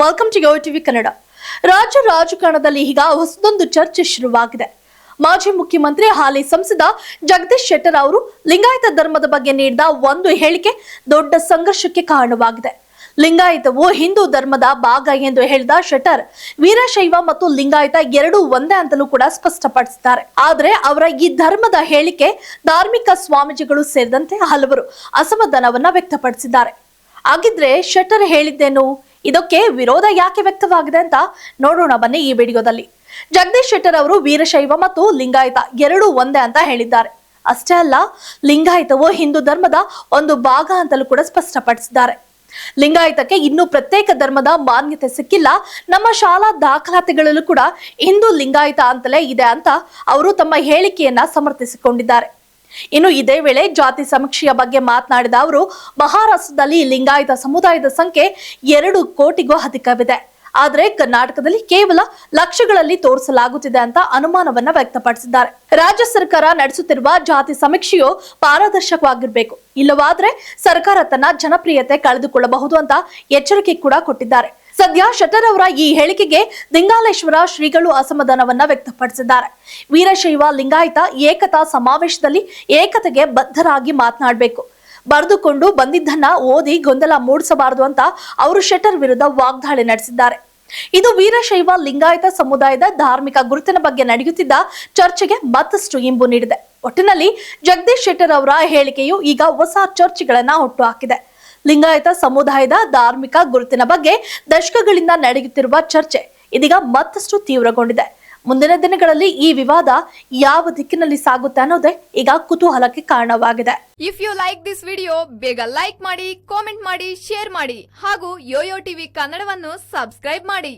Welcome to Go TV Kannada ರಾಜ್ಯ ರಾಜಕಾರಣದಲ್ಲಿ ಈಗ ಹೊಸದೊಂದು ಚರ್ಚೆ ಶುರುವಾಗಿದೆ. ಮಾಜಿ ಮುಖ್ಯಮಂತ್ರಿ ಹಾಲಿ ಸಂಸದ ಜಗದೀಶ್ ಶೆಟ್ಟರ್ ಅವರು ಲಿಂಗಾಯತ ಧರ್ಮದ ಬಗ್ಗೆ ನೀಡಿದ ಒಂದು ಹೇಳಿಕೆ ದೊಡ್ಡ ಸಂಘರ್ಷಕ್ಕೆ ಕಾರಣವಾಗಿದೆ. ಲಿಂಗಾಯತವು ಹಿಂದೂ ಧರ್ಮದ ಭಾಗ ಎಂದು ಹೇಳಿದ ಶೆಟ್ಟರ್, ವೀರಶೈವ ಮತ್ತು ಲಿಂಗಾಯತ ಎರಡೂ ಒಂದೇ ಅಂತಲೂ ಕೂಡ ಸ್ಪಷ್ಟಪಡಿಸಿದ್ದಾರೆ. ಆದರೆ ಅವರ ಈ ಧರ್ಮದ ಹೇಳಿಕೆ ಧಾರ್ಮಿಕ ಸ್ವಾಮೀಜಿಗಳು ಸೇರಿದಂತೆ ಹಲವರು ಅಸಮಾಧಾನವನ್ನ ವ್ಯಕ್ತಪಡಿಸಿದ್ದಾರೆ. ಹಾಗಿದ್ರೆ ಶೆಟ್ಟರ್ ಹೇಳಿದ್ದೇನು? ಇದಕ್ಕೆ ವಿರೋಧ ಯಾಕೆ ವ್ಯಕ್ತವಾಗಿದೆ ಅಂತ ನೋಡೋಣ ಬನ್ನಿ ಈ ವಿಡಿಯೋದಲ್ಲಿ. ಜಗದೀಶ್ ಶೆಟ್ಟರ್ ಅವರು ವೀರಶೈವ ಮತ್ತು ಲಿಂಗಾಯತ ಎರಡೂ ಒಂದೇ ಅಂತ ಹೇಳಿದ್ದಾರೆ. ಅಷ್ಟೇ ಅಲ್ಲ, ಲಿಂಗಾಯತವು ಹಿಂದೂ ಧರ್ಮದ ಒಂದು ಭಾಗ ಅಂತಲೂ ಕೂಡ ಸ್ಪಷ್ಟಪಡಿಸಿದ್ದಾರೆ. ಲಿಂಗಾಯತಕ್ಕೆ ಇನ್ನೂ ಪ್ರತ್ಯೇಕ ಧರ್ಮದ ಮಾನ್ಯತೆ ಸಿಕ್ಕಿಲ್ಲ. ನಮ್ಮ ಶಾಲಾ ದಾಖಲಾತಿಗಳಲ್ಲೂ ಕೂಡ ಹಿಂದೂ ಲಿಂಗಾಯತ ಅಂತಲೇ ಇದೆ ಅಂತ ಅವರು ತಮ್ಮ ಹೇಳಿಕೆಯನ್ನ ಸಮರ್ಥಿಸಿಕೊಂಡಿದ್ದಾರೆ. ಇನ್ನು ಇದೇ ವೇಳೆ ಜಾತಿ ಸಮೀಕ್ಷೆಯ ಬಗ್ಗೆ ಮಾತನಾಡಿದ ಅವರು, ಮಹಾರಾಷ್ಟ್ರದಲ್ಲಿ ಲಿಂಗಾಯತ ಸಮುದಾಯದ ಸಂಖ್ಯೆ ಎರಡು ಕೋಟಿಗೂ ಅಧಿಕವಿದೆ. ಆದರೆ ಕರ್ನಾಟಕದಲ್ಲಿ ಕೇವಲ ಲಕ್ಷಗಳಲ್ಲಿ ತೋರಿಸಲಾಗುತ್ತಿದೆ ಅಂತ ಅನುಮಾನವನ್ನ ವ್ಯಕ್ತಪಡಿಸಿದ್ದಾರೆ. ರಾಜ್ಯ ಸರ್ಕಾರ ನಡೆಸುತ್ತಿರುವ ಜಾತಿ ಸಮೀಕ್ಷೆಯು ಪಾರದರ್ಶಕವಾಗಿರಬೇಕು. ಇಲ್ಲವಾದ್ರೆ ಸರ್ಕಾರ ತನ್ನ ಜನಪ್ರಿಯತೆ ಕಳೆದುಕೊಳ್ಳಬಹುದು ಅಂತ ಎಚ್ಚರಿಕೆ ಕೂಡ ಕೊಟ್ಟಿದ್ದಾರೆ. ಸದ್ಯ ಶೆಟ್ಟರ್ ಅವರ ಈ ಹೇಳಿಕೆಗೆ ಲಿಂಗಾಲೇಶ್ವರ ಶ್ರೀಗಳು ಅಸಮಾಧಾನವನ್ನ ವ್ಯಕ್ತಪಡಿಸಿದ್ದಾರೆ. ವೀರಶೈವ ಲಿಂಗಾಯತ ಏಕತಾ ಸಮಾವೇಶದಲ್ಲಿ ಏಕತೆಗೆ ಬದ್ಧರಾಗಿ ಮಾತನಾಡಬೇಕು. ಬರೆದುಕೊಂಡು ಬಂದಿದ್ದನ್ನ ಓದಿ ಗೊಂದಲ ಮೂಡಿಸಬಾರದು ಅಂತ ಅವರು ಶೆಟ್ಟರ್ ವಿರುದ್ಧ ವಾಗ್ದಾಳಿ ನಡೆಸಿದ್ದಾರೆ. ಇದು ವೀರಶೈವ ಲಿಂಗಾಯತ ಸಮುದಾಯದ ಧಾರ್ಮಿಕ ಗುರುತಿನ ಬಗ್ಗೆ ನಡೆಯುತ್ತಿದ್ದ ಚರ್ಚೆಗೆ ಮತ್ತಷ್ಟು ಇಂಬು ನೀಡಿದೆ. ಒಟ್ಟಿನಲ್ಲಿ ಜಗದೀಶ್ ಶೆಟ್ಟರ್ ಅವರ ಹೇಳಿಕೆಯು ಈಗ ಹೊಸ ಚರ್ಚೆಗಳನ್ನ ಹುಟ್ಟುಹಾಕಿದೆ ಲಿಂಗಾಯತ ಸಮುದಾಯದ ಧಾರ್ಮಿಕ ಗುರುತಿನ ಬಗ್ಗೆ ದಶಕಗಳಿಂದ ನಡೆಯುತ್ತಿರುವ ಚರ್ಚೆ ಇದೀಗ ಮತ್ತಷ್ಟು ತೀವ್ರಗೊಂಡಿದೆ. ಮುಂದಿನ ದಿನಗಳಲ್ಲಿ ಈ ವಿವಾದ ಯಾವ ದಿಕ್ಕಿನಲ್ಲಿ ಸಾಗುತ್ತೆ ಅನ್ನೋದೇ ಈಗ ಕುತೂಹಲಕ್ಕೆ ಕಾರಣವಾಗಿದೆ. If you like this video ಬೇಗ ಲೈಕ್ ಮಾಡಿ ಕಾಮೆಂಟ್ ಮಾಡಿ ಶೇರ್ ಮಾಡಿ ಹಾಗೂ ಯೋಯೋ ಟಿವಿ ಕನ್ನಡವನ್ನು ಸಬ್ಸ್ಕ್ರೈಬ್ ಮಾಡಿ.